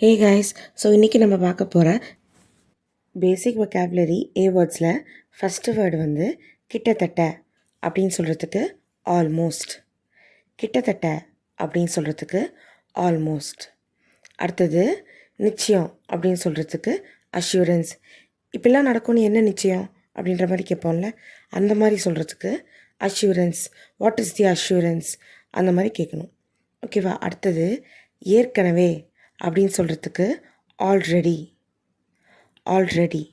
Hey guys so இன்றைக்கி நம்ம பார்க்க போகிற பேசிக் vocabulary ஏ வேர்ட்ஸில் ஃபஸ்ட்டு வேர்டு வந்து கிட்டத்தட்ட அப்படின்னு சொல்கிறதுக்கு ஆல்மோஸ்ட் கிட்டத்தட்ட அப்படின்னு சொல்கிறதுக்கு ஆல்மோஸ்ட் அடுத்தது நிச்சயம் அப்படின்னு சொல்கிறதுக்கு அஷ்யூரன்ஸ் இப்படிலாம் நடக்கும்னு என்ன நிச்சயம் அப்படின்ற மாதிரி கேட்போம்ல? அந்த மாதிரி சொல்கிறதுக்கு assurance what is the assurance அந்த மாதிரி கேட்கணும். ஓகேவா அடுத்தது ஏற்கனவே அப்படின்னு சொல்கிறதுக்கு ஆல்ரெடி ஆல்ரெடி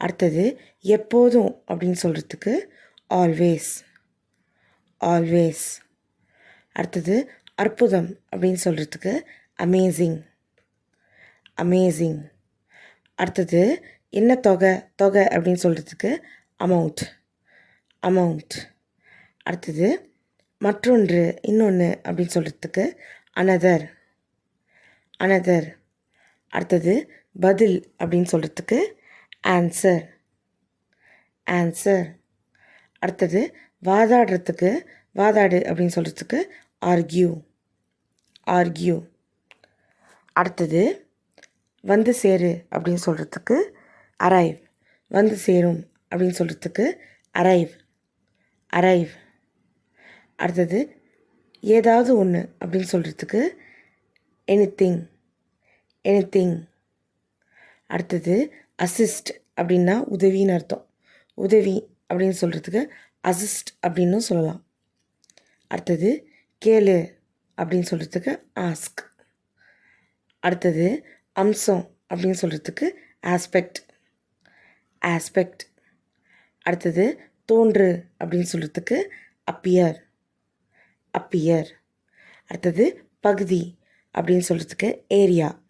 அடுத்தது எப்போதும் அப்படின்னு சொல்கிறதுக்கு ஆல்வேஸ் ஆல்வேஸ் அடுத்தது அற்புதம் அப்படின்னு சொல்கிறதுக்கு அமேசிங் அமேசிங் அடுத்தது என்ன தொகை தொகை அப்படின்னு சொல்கிறதுக்கு அமௌண்ட் அமௌண்ட் அடுத்தது மற்றொன்று இன்னொன்று அப்படின்னு சொல்கிறதுக்கு அனதர் அனதர் அடுத்தது பதில் அப்படின்னு சொல்கிறதுக்கு ஆன்சர் ஆன்சர் அடுத்தது வாதாடுறதுக்கு வாதாடு அப்படின்னு சொல்கிறதுக்கு ஆர்கியூ ஆர்கியூ அடுத்தது வந்து சேரு அப்படின்னு சொல்கிறதுக்கு அரைவ் வந்து சேரும் அப்படின்னு சொல்கிறதுக்கு அரைவ் அரைவ் அடுத்தது ஏதாவது ஒன்று அப்படின்னு சொல்கிறதுக்கு எனி திங் அடுத்தது அசிஸ்ட் அப்படின்னா உதவின்னு அர்த்தம். உதவி அப்படின்னு சொல்கிறதுக்கு அசிஸ்ட் அப்படின்னும் சொல்லலாம். அடுத்தது கேளு அப்படின்னு சொல்கிறதுக்கு ஆஸ்க் அடுத்தது அம்சம் அப்படின்னு சொல்கிறதுக்கு ஆஸ்பெக்ட் ஆஸ்பெக்ட் அடுத்தது தோன்று அப்படின்னு சொல்கிறதுக்கு அப்பியர் அப்பியர் அடுத்தது பகுதி அப்படின்னு சொல்கிறதுக்கு ஏரியா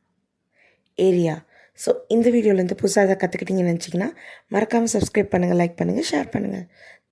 ஏரியா ஸோ இந்த வீடியோலேருந்து புதுசாக எதாவது கற்றுக்கிட்டீங்கன்னு நினச்சிங்கன்னா மறக்காமல் சப்ஸ்கிரைப் பண்ணுங்கள் லைக் பண்ணுங்கள் ஷேர் பண்ணுங்கள்